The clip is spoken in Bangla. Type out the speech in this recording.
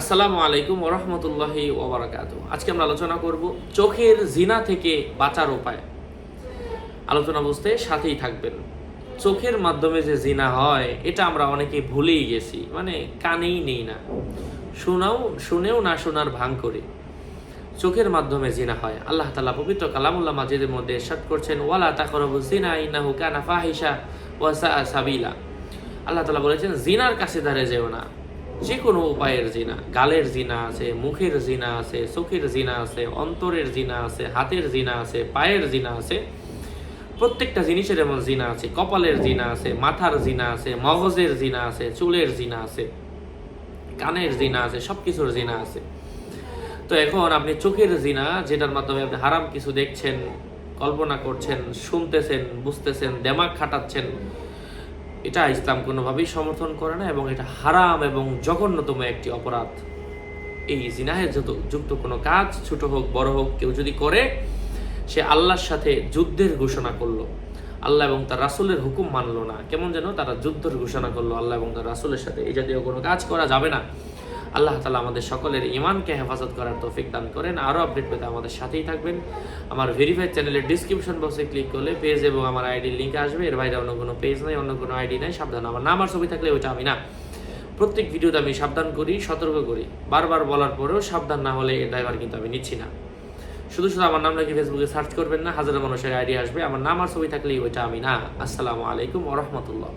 আসসালামু আলাইকুম ওরহমতুল্লাহি ওবরাকাত আজকে আমরা আলোচনা করব চোখের জিনা থেকে বাঁচার উপায়। আলোচনা বুঝতে সাথেই থাকবেন। চোখের মাধ্যমে যে জিনা হয়, এটা আমরা অনেকে ভুলেই গেছি মানে কানেই নেই না। শোনাও, শুনেও না শোনার ভাঙ করে। চোখের মাধ্যমে জিনা হয়। আল্লাহ তালা পবিত্র কালামুল্লাহ মাজিদের মধ্যে এরশাদ করছেন, ওয়ালা তাকরবু জিনা ইন্নাহু কানা ফাহিশা ওয়াসা সাবিলা। আল্লাহ তালা বলেছেন, জিনার কাছে ধারে যেও না। যে কোনো উপায়ের জিনা গালের জিনা আছে মুখের জিনা আছে চোখের জিনা আছে অন্তরের জিনা আছে হাতের জিনা আছে পায়ের জিনা আছে প্রত্যেকটা জিনিসের এমন জিনা আছে কপালের জিনা আছে মাথার জিনা আছে মগজের জিনা আছে চুলের জিনা আছে কানের জিনা আছে সব কিছুর জিনা আছে তো এখন আপনি চোখের জিনা যেটার মাধ্যমে আপনি হারাম কিছু দেখছেন কল্পনা করছেন শুনতেছেন বুঝতেছেন দেমাগ খাটাচ্ছেন এটা ইসলাম কোনোভাবেই সমর্থন করে না এবং এটা হারাম এবং জঘন্যতম একটি অপরাধ। এই জিনাহের যত যুক্ত কোনো কাজ, ছোট হোক, বড় হোক, কেউ যদি করে, সে আল্লাহর সাথে যুদ্ধের ঘোষণা করল। আল্লাহ এবং তার রাসুলের হুকুম মানলো না। কেমন যেন তারা যুদ্ধের ঘোষণা করল আল্লাহ এবং তার রাসুলের সাথে। এই জাতীয় কোনো কাজ করা যাবে না। আল্লাহ তালা আমাদের সকলের ইমানকে হেফাজত করার তৌফিক দান করেন। আরও আপডেট পেতে আমাদের সাথেই থাকবেন। আমার ভেরিফাইড চ্যানেলের ডিসক্রিপশন বক্সে ক্লিক করলে পেজ এবং আমার আইডির লিঙ্ক আসবে। এর বাইরে অন্য কোনো পেজ নাই, অন্য কোনো আইডি নাই। সাবধান, আমার নাম আর ছবি থাকলে ওইটা আমি না। প্রত্যেক ভিডিওতে আমি সাবধান করি, সতর্ক করি। বারবার বলার পরেও সাবধান না হলে এর ড্রাইভার কিন্তু আমি নিচ্ছি না। শুধু শুধু আমার নাম নাকি ফেসবুকে সার্চ করবেন না, হাজারো মানুষের আইডি আসবে। আমার নাম আর ছবি থাকলেই ওইটা আমি না। আসসালামু আলাইকুম ওরহমতুল্লাহ